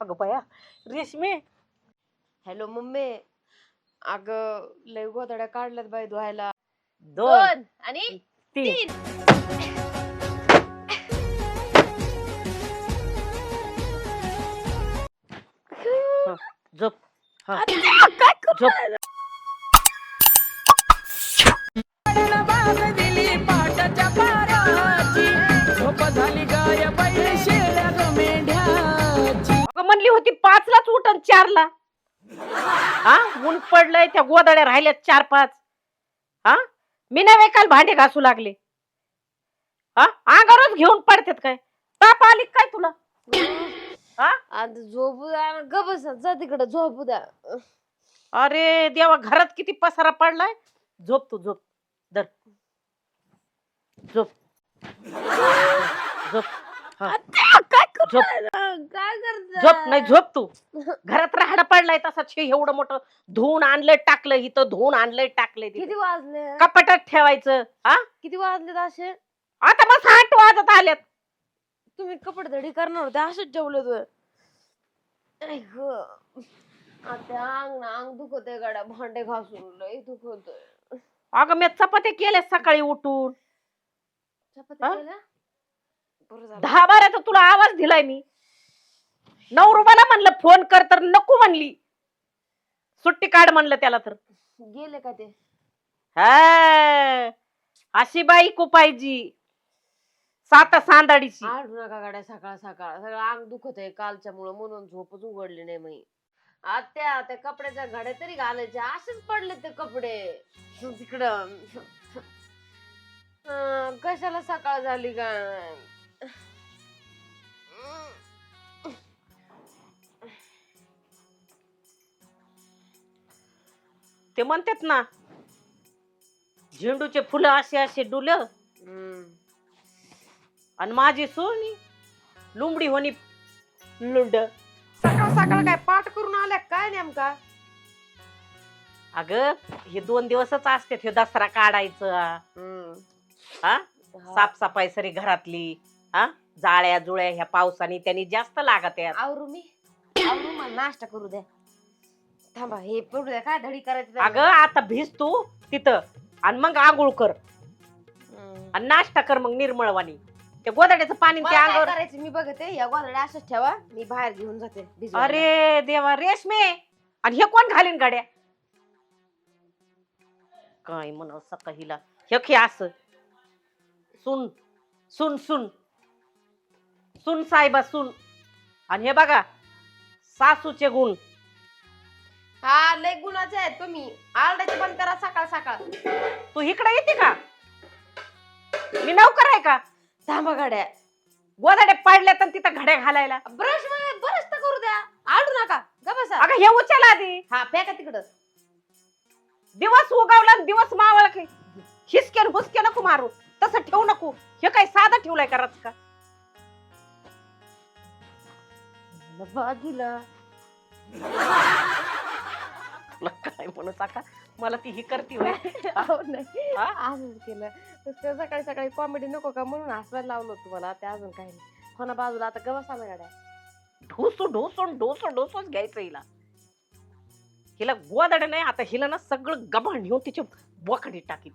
अगं बाया रेशमे. Hello mummy. अग लय गोधड्या काढल्यात बाई धुवायला. दोन आणि तीन. झोप. हा. झोप. म्हणली होती पाचलाच उठन चारला. हा? ऊन पडलंय त्या गोदड्या राहिल्यात चार पाच. हा? मी नव्हे काल भांडे घासू लागले. हा? अंगावरच घेऊन पडतात काय? ताप आली काय तुला? हा? आता झोपू द्या ना, ग बसा जा तिकडे झोपू द्या. अरे देवा घरात किती पसारा पडलाय? झोप तू झोप. दर झोप. झोप. हा. झोप. काय करत झोप नाही झोप तू. घरात राहाडा पडलाय तसा छे एवढं मोठं धुवून आणलंय टाकलं इथं धुवून आणलंय टाकलंय तिथं. किती वाजले? कपाटात ठेवायचं हा किती वाजले असे? आता मग आठ वाजत आल्यात तुम्ही कपडे धडी करणार होते असंच जेवले तू आता अंग ना अंग दुखत आहे गाड्या. भांडे घासून लय दुखत अगं मी चपात्या केल्या सकाळी उठून. चपात्या हा? केल्या? बरं झालं. दहा बाराचा तुला आवाज दिलाय मी. नवरुबाला म्हणलं फोन कर तर नको म्हणली. सुट्टी काढ म्हणलं त्याला तर. गेले का ते? हा. अशी बाई पाहिजे सात सांदाडीची. आढू नका गाड्या सकाळ सकाळ. सगळं अंग दुखत आहे कालच्या मुळे म्हणून झोपच उघडली नाही मी. आत्या त्या कपड्याच्या घड्या तरी घालायच्या. असेच पडले ते कपडे. तिकडं. अं, कशाला सकाळ झाली काय? ते म्हणतात ना झेंडूचे फुलं असे असे डुल. आणि माझी सोनी लुंबडी होणी लुंड. सकाळ सकाळ काय पाठ करून आल्या काय नेमका? अग हे दोन दिवसच असतात हे दसरा काढायचं. हा. साफसफाई सरी घरातली. हा? जाळ्या जुळ्या ह्या पावसाने त्यांनी जास्त लागत आहेत आवरू मी. आवरू मला नाश्ता करू द्या. थांबा हे पडू द्या. काय धडी करायची अगं आता भिज तू तिथं आणि मग आंघोळ कर. हम्म. आणि नाश्ता कर मग निर्मळवाणी. ते गोदाड्याचं पाणी मला काय अंगावर करायचं मी बघते. या गोधड्या असंच ठेवा. मी बाहेर घेऊन जाते भिजवायला. अरे देवा रेशमे! आणि हे कोण घालीन गाड्या? काय म्हणाव सकाळीला? हे खे अस. सुन सुन सुन. सुन साहेबा सुन. आणि हे बघा सासूचे गुण. हा लय गुणाचे आहेत तुम्ही. आरडाचे बंद करा सकाळ सकाळ. तू इकडे येते का? मी नौकर आहे का? थांबा गाड्या गोदाड्या पाडल्या तर तिथं घड्या घालायला. ब्रश ब्रश तर करू द्या. आडू नका. ग बसा. अगं हे उचल आधी. हा फेका तिकडं. दिवस उगावला आणि दिवस मावळा की हिसकेन हुसके नको मारू. तसं ठेवू नको. हे काय साधा ठेवलाय का रचका? बाजूला तुला काय म्हणू मला ती ही करती होय. अहो, नाही. हा? असंच केलं. नुसतं सकाळी सकाळी कॉमेडी नको का म्हणून हसवायला लावलं होतं तुम्हाला ते अजून काही नाही. हो ना बाजूला? आता गवस आला गाड्या ढोसून ढोसून ढोसून ढोसून घ्यायचं हिला. हिला गोदाड नाही आता हिला ना सगळं गबाण घेऊन तिच्या बोकडी टाकी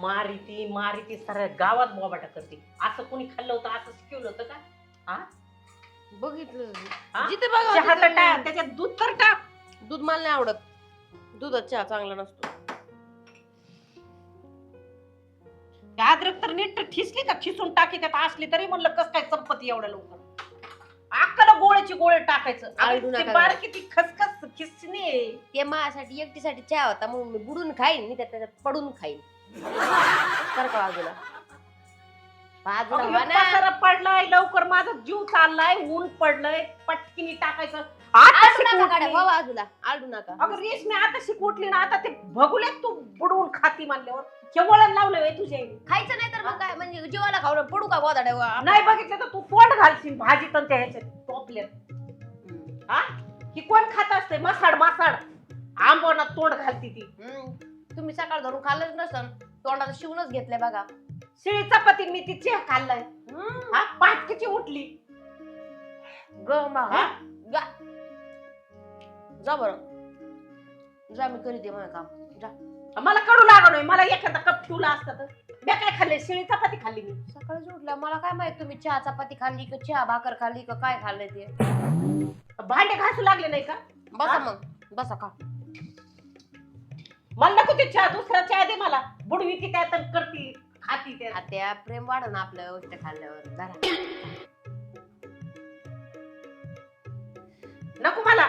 मारी ती मारी ती साऱ्या गावात बोबाटा करते. असं कोणी खाल्लं होतं असं शिकवलं होतं का? हा? बघितलं हा? जिथे बघा चहा तर तिथे टाक त्याच्यात दूध तर टाक. दूध मला नाही आवडत. दुधात चहा चांगला नसतो. त्या अद्रक तर नीट ठिसली का? ठिसून टाकी त्यात असली तरी म्हणलं कस काय संपत्ती एवढ्या लवकर? अक्कल गोळ्याची गोळे टाकायचं. आळडू बारकी ती खसखस खिसणी ते माझ्यासाठी एकटीसाठी चहा होता म्हणून मी बुडून खाईन मी त्याच्यात पडून खाईन. कर का बाजूला? बाजूला अगं, व्हा ना. पसारा पडलाय लवकर माझा जीव चाललाय ऊन पडलंय पटकिनी टाकायचं. आता आडू नका बाजूला आडू नका. अगं रेशमी आता शिकवटली ना आता ते भगुले तू बुडवून खाती म्हणल्यावर. केवळ लावलं वे तुझ्या आईने. खायचं नाही तर मग काय म्हणजे जीवाला खाऊ पडू का गोदाड्या नाही बघितलं तर तू तोंड घालशील भाजीत आणि त्या ह्याच्यात टोपल्यात. हा? ही कोण खात असते मसाड मसाड. आंबवनात तोंड घालती ती. तुम्ही सकाळ धरून खाल्लंच नसन तोंडाला शिवूनच घेतलंय बघा. शिळी चपाती मी ती चहा खाल्लाय. हा? पाटकीची उठली. ग मा हा? जा बरं. जा मी करीते माझं काम. जा. मला कडू लागलोय मला एखादा कप ठेवला असता तर. मी काय खाल्ले? शिळी चपाती खाल्ली मी. सकाळी उठल्या मला काय माहीत तुम्ही चहा चपाती खाल्ली का चहा भाकर खाल्ली का काय खाल्लंय ते? भांडे घासू लागले नाही का? बसा? मग. बसा खा. मला नको ते चहा. दुसरा चहा दे मला. बुडवी ती त्यात आणि करती खाती ते आता प्रेम वाढ ना आपल्या गोष्ट खाल्ल्यावर. जरा नको मला.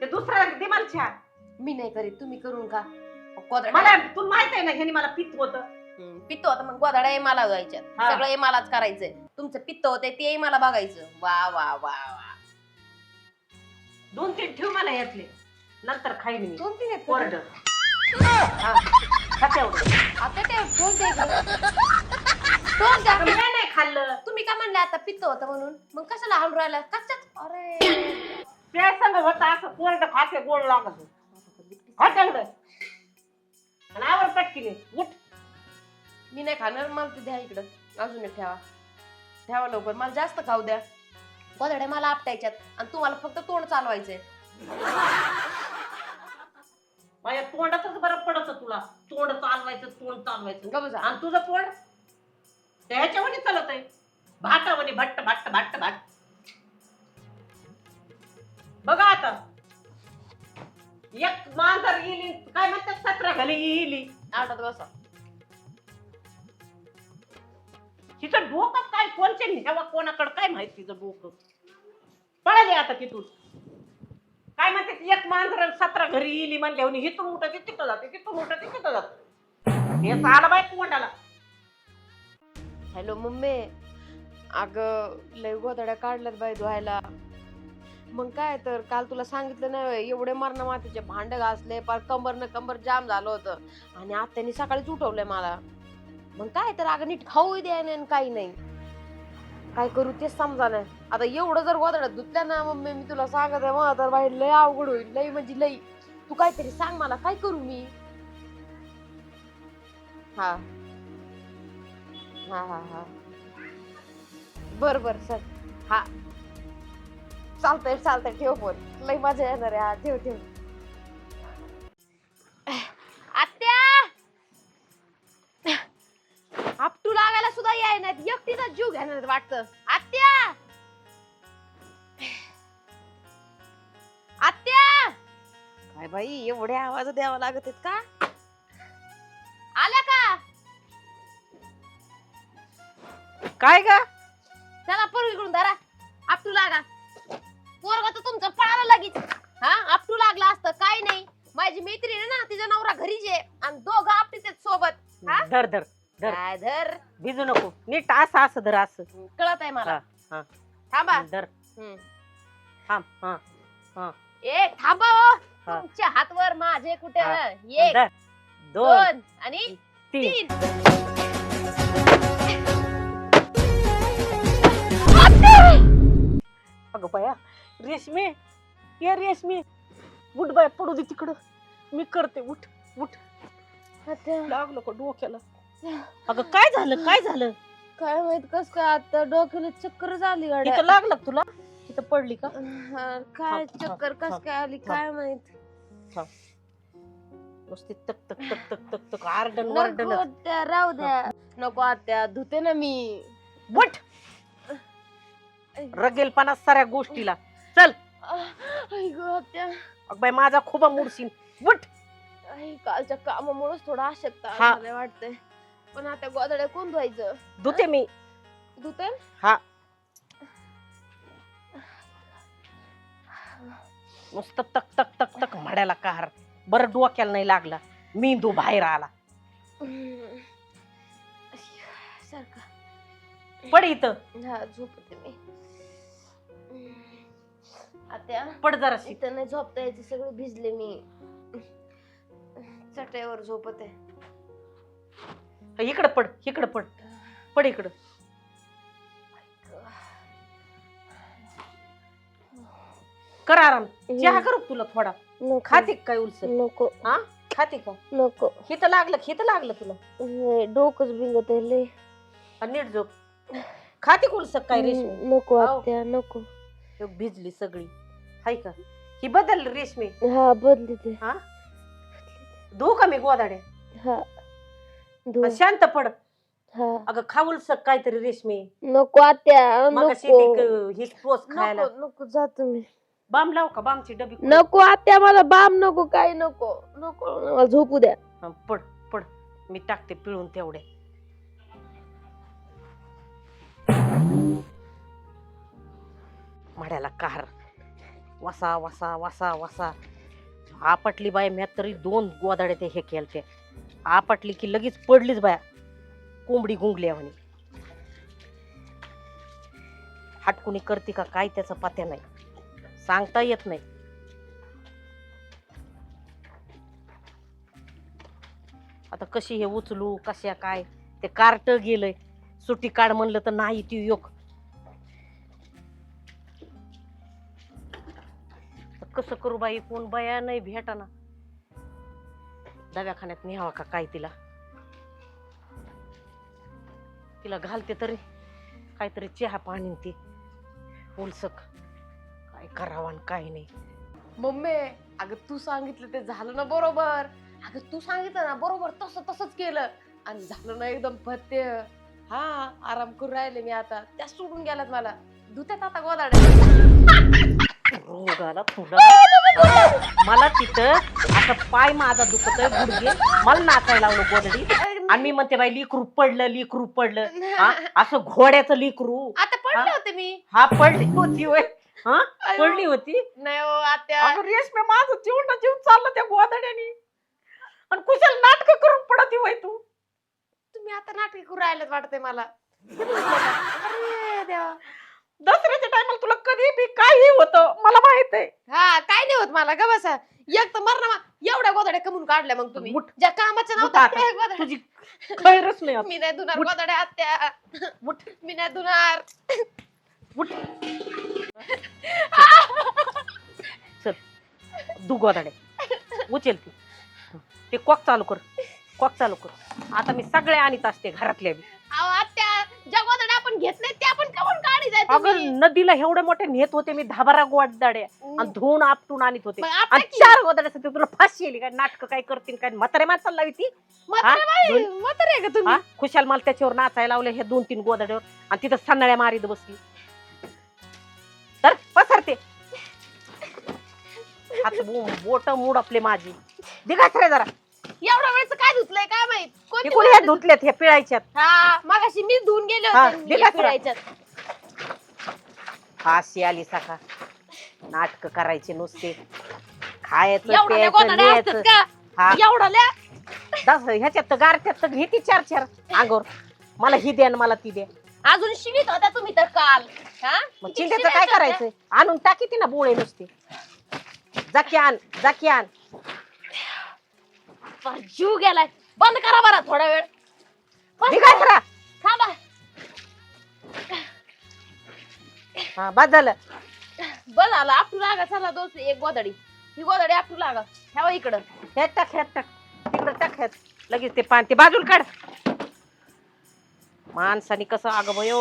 ते दुसरा दे मला चहा मी नाही करीत तुम्ही करून कोदड्या मला तुला माहीत आहे ना ह्यानी मला पित्त होत. हम्म, पित्त होतं मग गोदाड्या हे मला व्हायच्यात. हा. सगळं हे मलाच करायचंय. तुमचं पित्त होते ते मला बघायचं. वा वा वा वा. दोन तीन ठेव मला यातले. नंतर खाईन मी. दोन तीन आहेत का? आता ते फोन द्या इकडं. फोन द्या. मी नाही खाल्लं. तुम्ही काय म्हणले आता पित्त होतं म्हणून? मग कशाला हाणून राहिला? कच्चाच अरे. ते संग होत असं कोरड खाते गोड लागत. खाते एवढं आणि आवर पटकीने उठ. मी नाही खाणार मला ते द्या इकडं. अजून एक ठेवा. ठेवा लवकर मला जास्त खाऊ द्या. गोदड्या मला आपटायच्यात आणि तुम्हाला फक्त तोंड चालवायचंय. माझ्या तोंडातच बरं पडत तुला. तोंड चालवायचं तोंड चालवायचं. गप बसा. आणि तुझं तोंड? त्याच्यावणी चालत आहे भाटावणी भट्ट भट्ट भट्ट भट्ट. एक मांजर गेली काय म्हणतात सतरा घाली गेली आटात बसा. तिचं डोकं काय कोणच्या न्यावा कोणाकडे काय माहिती तिचं डोकं? पळाली आता तिथून. काय म्हणते एक मांजर सतरा घरी येली म्हणल्यावर हिथून उठत ते तिथं जाते तिथून उठत ते तिथं जाते. हे आला बाय तोंडाला. Hello mummy. अग लय गोदड्या काढल्यात बाई धुवायला. मग काय तर काल तुला सांगितलं नाही एवढे मरण मातीचे भांड घासले पार कंबर न कंबर जाम झालं होतं. आणि आत्याने सकाळीच उठवलंय मला. मग काय तर अगं नीट खाऊ द्या नाही आणि काही नाही. काय करू तेच समजा नाही आता एवढं जर गोदडत धुतल्या ना मम्मी मी तुला सांगत आहे मग तर बाई लय अवघड होईल लय म्हणजे लय. तू काहीतरी सांग मला काय करू मी? हा. हा हा हा. बर बर सर हा. चालतंय चालतंय. ठेव फोन. लई मजा येणार आहे. हा ठेव ठेव. आत्या! आपटू लागायला सुद्धा याय नाहीत. एकटीचा जीव घेणार वाटत. आत्या! आत्या! काय बाई एवढे आवाज द्यावा लागत आहेत का? आल्या का? काय ग? चला पूर्वीकडून धरा. आपटू लागा. पोरगा तर तुमचं पळाला लगेच. हा आपटू लागला असतं काय नाही. माझी मैत्रीण आहे ना तिचा नवरा घरीच आहे. आणि दोघं आहेत सोबत. हा? धर धर धर. काय धर? भिजू नको. नीट असं असं धर असं. कळत आहे मला. हा, हा. थांबा. धर. हम्म. थांब हा ए थांबा हो. हा. तुमच्या हातवर माझे कुठे? हा. एक धर. दोन दोन आणि तीन. तीन. अगं बाया रेशमी ये रेशमी. उठ बाय पडू दे तिकडं. मी करते उठ उठ. आता लागलं का डोक्याला. अगं काय झालं काय झालं? काय माहीत कस काय आता डोक्याला चक्कर झाली गाड्या. इथं लागलं का तुला? इथं पडली का? हा, काय थांब, चक्कर थांब, कस थांब, काय आली थांब. काय माहीत? नुसती तक तक तक तक तक तक आरडन वरडन नको त्या राहू द्या. नको आत्या धुते ना मी. उठ! रगेलपणा साऱ्या गोष्टीला. चल. अग बाई माझा खूप मुडशीन उठ. कालच्या कामामुळेच थोडा अशक्त हा. झालंय वाटतंय. पण आता गोदड्या कोण धुवायचं? धुते मी. धुते? हा. नुसतं तक तक तक तक म्हडायला कार बरं डोक्याला नाही लागला. मेंदू बाहेर आला. सारखा. पड इथं. हा झोपते मी. आत्या पड जरा इथं नाही झोपता यायचं सगळे भिजले मी. चटईवर झोपत आहे. इकडं पड इकडं पड. पड इकडं. कर आराम. चहा करू तुला थोडा? खाते का काय उलस नको. हा? खाते का? नको. हित लागलं हित लागलं तुला. नाही, डोकंच बिंगत आहे लय. आणि नीट झोप. खाते का उलस काय रेशमी? नको. आत्या नको. भिजली सगळी. हाय का? ही बदल रेशमी. हा बदली ते हा? धू का मी गोदाडे? हा. शांत पड. हा. अगं खाऊल सक काहीतरी रेशमी. नको आत्या मग नको. ही टोस खायला. नको नको जा तुम्ही. बाम लाव का बामची डबी? नको आत्या मला बाम नको काय नको. नको मला झोपू द्या. हा, पड पड. मी टाकते पिळून तेवढे. माड्याला कार. वसा वसा वसा वसा. आपटली बाय म्या तरी दोन गोदाडे ते हे केल ते आपटली की लगेच पडलीच बाया. कोंबडी गुंगल्या म्हणे. हाटकुणी करते का काय त्याचा पत्या नाही. सांगता येत नाही. आता कशी हे उचलू कशा काय? ते कार्ट गेलंय. सुट्टी काढ म्हणलं तर नाही ती योग कसं करू बाई कोण बया नाही भेटाना. दव्याखान्यात न्यावा का काय तिला? तिला घालते तरी काहीतरी चहा पाणी न ती. उलसक. काय करावं आणि काय नाही. मम्मी अगं तू सांगितलं ते झालं ना बरोबर. अगं तू सांगितलं ना बरोबर तसं तसंच केलं. आणि झालं ना एकदम फत्य. हा आराम करून राहिले मी आता. त्या सोडून गेल्यात मला. धुत्यात आता गोदाड्या. रोगाला मला तिथं असं पाय माझा दुखत गुडघे. मला नाचायला लावलं गोदडी. आणि मी म्हणते बाई लिकरू पडलं लिकरू पडलं. हा? असं घोड्याचं लिकरू. आता पडले होते मी. हा पडली होती होय. हा. पडली होती? नाही हो आत्या अगं रेशमे माझं जीव ना जीव चाललं त्या गोदड्याने. आणि कुशल नाटक करून पडती होय तू. तुम्ही आता नाटक करून राहिलेत वाटतंय मला? अरे देवा. दसऱ्याच्या टायमाला तुला कधी बी काही होतं मला माहीत आहे हा काय नाही होत मला ग बसा एक तर मरण एवढ्या गोदाड्या कमून काढल्या मग तुम्ही मुठ. ज्या कामाच्या मुठ. त्या गोधड्या. तुझी खैरच नाही आता. मी नाही धुणार मुठ. गोदाड्या आत्या मुठ. मी नाही धुणार उठ. चल दु गोदाडे उचल ती ते कॉक चालू कर कॉक चालू कर आता मी सगळे आणीत असते घरातल्या बी. अहो आत्या ज्या गोदाड्या आपण घेतल्या त्या पण जाय अगं नदीला एवढे मोठे नेत होते मी दहा बारा गोदाड्या आणि धुवून आपटून आणीत होते. मग आपटा आणि की. चार गोदाड्यासाठी तुला फाशी येईल काय नाटक काय करतील काय म्हातारे माणसाला लावी ती म्हातारे हा? बाई, दोन- म्हातारे आहे का तुम्ही? हा? खुशाल मला त्याच्यावर नाचायला लावले हे दोन तीन गोदाड्यावर आणि तिथं सन्नाळ्या मारीत बसली. तर पसरते. हात बोट मूड आपले माझी. दिघाच रे जरा. एवढ्या वेळेच काय धुतलंय काय माहीत? हे कोणती कोणी हे धुतलेत हे पिळायच्यात. हा मगाशी मी धुवून गेले हा, होते दिला तुला. फिरायच्यात फाशी आली सका नाटक करायचे नुसते. खायचं एवढ्या प्यायचं गोदाड्या असतात न्यायचं. का? हा. दस ह्याच्यात तर तर घेते चार चार. अंगावर मला ही द्या मला ती द्या अजून शिवीत होत्या तुम्ही तर काल. हा? मग किती चिंतेचं काय करायचं? आणून टाकी ती ना बोळे नुसते. जाकी आण जाकी आण. फार जीव गेलाय. बंद करा बरा थोडा वेळ. बंद करा. करा थांबा. हा बाद झालं. बस झालं आपटू लागा चला दोस्त एक गोदडी ही गोदडी आपटू लागा. ठेवा इकडं. ह्यात टाक ह्यात टाक. तिकडं टाक ह्यात लगेच ते पान ते बाजूला काढ. माणसाने कसं अगं बयो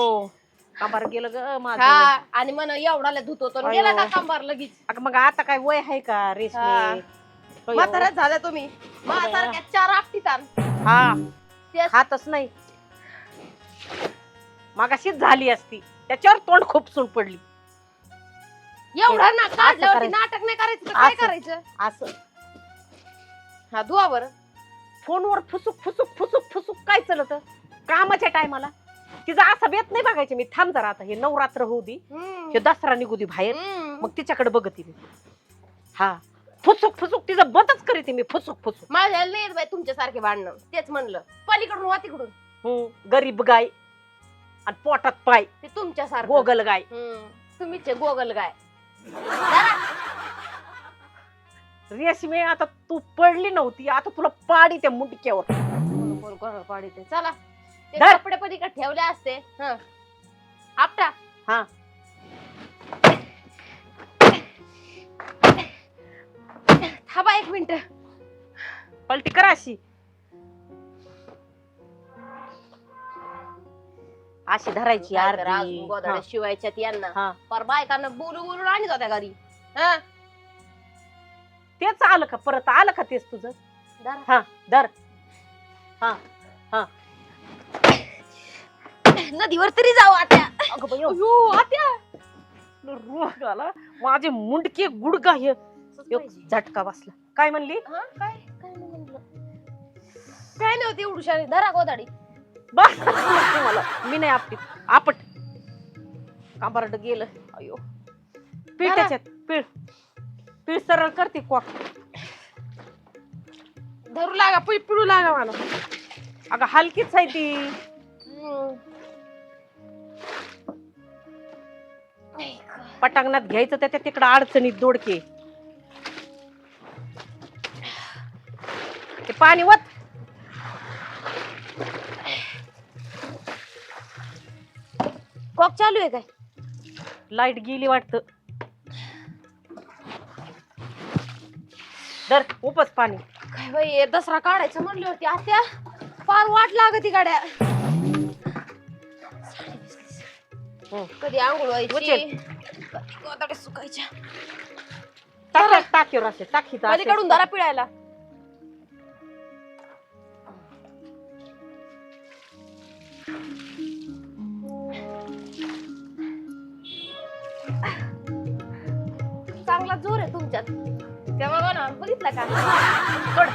काबार गेलं ग माझं. हा आणि मन एवढाला धुत अयो. गेला का कंबार लगेच? अगं मग आता काय वय आहे का हा. रेशमी अयो. म्हाताऱ्याच झाल्या तुम्ही. माझ्यासारख्या चार आपटीत आण. हा. तेच. खातच नाही. मागाशीच झाली असती. त्याच्यावर तोंड खूपसून पडली. एवढं ना काढल्यावरती करायचं. नाटक नाही करायचं तर काय असं. करायचं? असं. हा धुवा बरं फोनवर फुसुक फुसुक फुसुक फुसुक काय चलत? कामाच्या टायमाला. तिचं असं बेत नाही बघायचे. मी थांब जरा आता. हे नवरात्र होऊ दे. हम्म. हे दसरा निघू दे बाहेर. हम्म. मग तिच्याकडे बघते मी. हा. फुसुक फुसुक तिचं बतच करीते मी. फुसुक फुसुक. माझ्या लय बाई तुमच्यासारखे भांडणं. तेच म्हणलं. पलीकडून वा तिकडून. हम्म, गरीब गाय. आणि पोटात पाय. ते तुमच्यासारखं. गोगल गाय. हम्म. तुम्हीच आहे गोगल गाय. रेशमी आता तू पडली नव्हती. आता तुला पाडी त्या मुंडक्यावर. कोण कोण पाडीते चला. ते धर. कपडे पलीकडे ठेवले असते. हं. आपटा. थांबा एक मिनिट. पलटी करा अशी. अशी धरायची अर्धी. गोदाड्या हा, शिवायच्यात यांना. हा. पर बायकांना बोलू बोलून आणत होत्या घरी. हा? तेच आलं का? परत आलं का तेच तुझं? धरा. हा धर. नदीवर तरी जाऊ आत्या. अगं बाई, अयो, आत्या. रोग आला. माझे मुंडके गुडगा हे. एक झटका बसला. काय म्हणली? हा, काय? काय नाही म्हणलं. काय नव्हती धरा गोदाडी बस. मला. मी नाही आपली. आपट. कांबारड गेलं. अयो पीळ धरा. त्याच्यात. पीळ. पीळ सरळ करते क्वाक धरू लागा. पि- पिळू लागा मला. अगं हलकीच आहे ती. पटांगणात घ्यायचं त्याच्या तिकडं अडचणीत दोडके. ते पाणी वत. चालू आहे काय? लाइट गेली वाटत. दर उपच पाणी. काय बाई हे दसरा काढायचं म्हणली होती. आत्या फार वाट लागती गाड्या. हम्म. कधी आंघोळ व्हायची? उचल. कधी गोदाड्या सुकायच्या? टाक टाकीवर असे टाकी पलीकडून धरा पिळायला. चांगला जोर आहे तुमच्यात. तेव्हा बघा ना बघितलं का? सोड.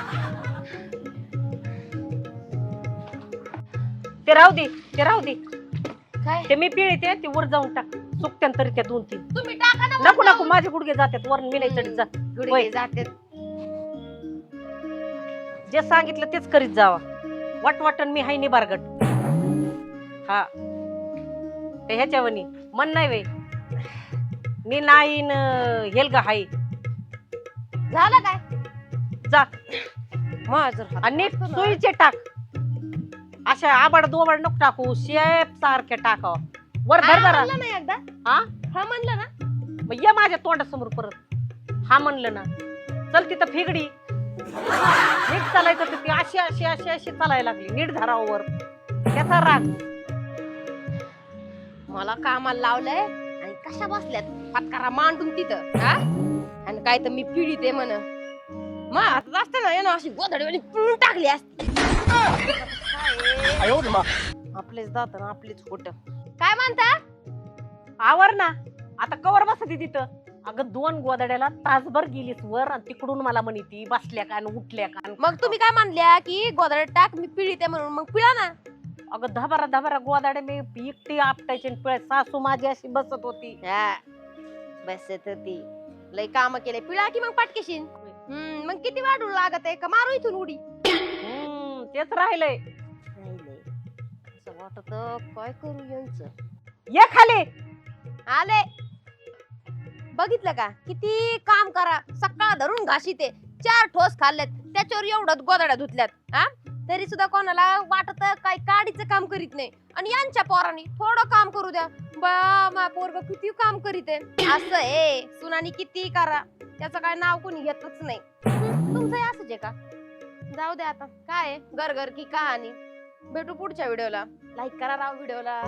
ते राहू दे ते राहू दे. काय? ते मी पिळे ते ते वर जाऊन टाक. सुकत्यानंतर त्या दोन तीन. तुम्ही टाका ना नको नको माझे गुडघे जातात वर मी नाही चढत जा जाऊन. गुडघे. जाते जे सांगितलं तेच करीत जावा. वाट वाटण मी हाय नि बारगट. हा. ते ह्याच्यावनी. मन नाही वे मी नाही न हेलगा हाय झालं काय? जा. माझं आणि नीट. सुईचे टाक. अशा आबाड दोबाड नको टाकू शेप सारखे टाकाव. वर धर जरा. म्हणलं ना एकदा. हा? हा म्हणलं ना. मग ये माझ्या तोंडासमोर परत. हा म्हणलं ना. चल तिथं फिगडी. नीट चालायचं तर ती अशी अशी अशी अशी चालायला लागली. नीट धरावर त्याचा राग. मला कामाला लावलंय आणि कशा बसल्यात? फटकारा मांडून तिथं हा? आणि काय तर मी पिढीत आहे म्हण. मग आता असते ना ना अशी गोधडीवाली पिळून टाकली असती. आपलेच दात ना आपलीच होट काय म्हणता? आवर ना. आता कवर बसती तिथं. अगं दोन गोदड्याला तासभर गेलीस वर आणि तिकडून मला म्हणी ती बसल्या का आणि उठल्या का आणि मग तुम्ही काय म्हणल्या की गोधड टाक मी पिढीत आहे म्हणून. मग पिळा ना. अगं धबारा धबारा गोदाडे मी एकटी आपटायची आणि पिळायची. सासू माझी अशी बसत होती. हा. बसत होती. लय काम केले. पिळा की मग पाटकेशीन? हम्म मग किती वाढू लागत आहे? का मारू इथून उडी? हम्म तेच राहिलंय. असं वाटत काय करू यांचं? ये खाली. आले. बघितलं का? किती काम करा. सकाळ धरून घाशी ते चार ठोस खाल्लेत. त्याच्यावर एवढं गोदड्या धुतल्यात. हा? तरी सुद्धा कोणाला वाटत काय काडीचं काम करीत नाही. आणि यांच्या पोरांनी थोडं काम करू द्या. बा मा पोरग किती काम करीत आहे. असं आहे सुनानी किती करा. त्याचं काय नाव कोणी घेतच नाही. तुमचंही असंच आहे का? जाऊ दे आता. काय घर की कहाणी. भेटू पुढच्या व्हिडिओला. लाईक करा राव व्हिडिओला.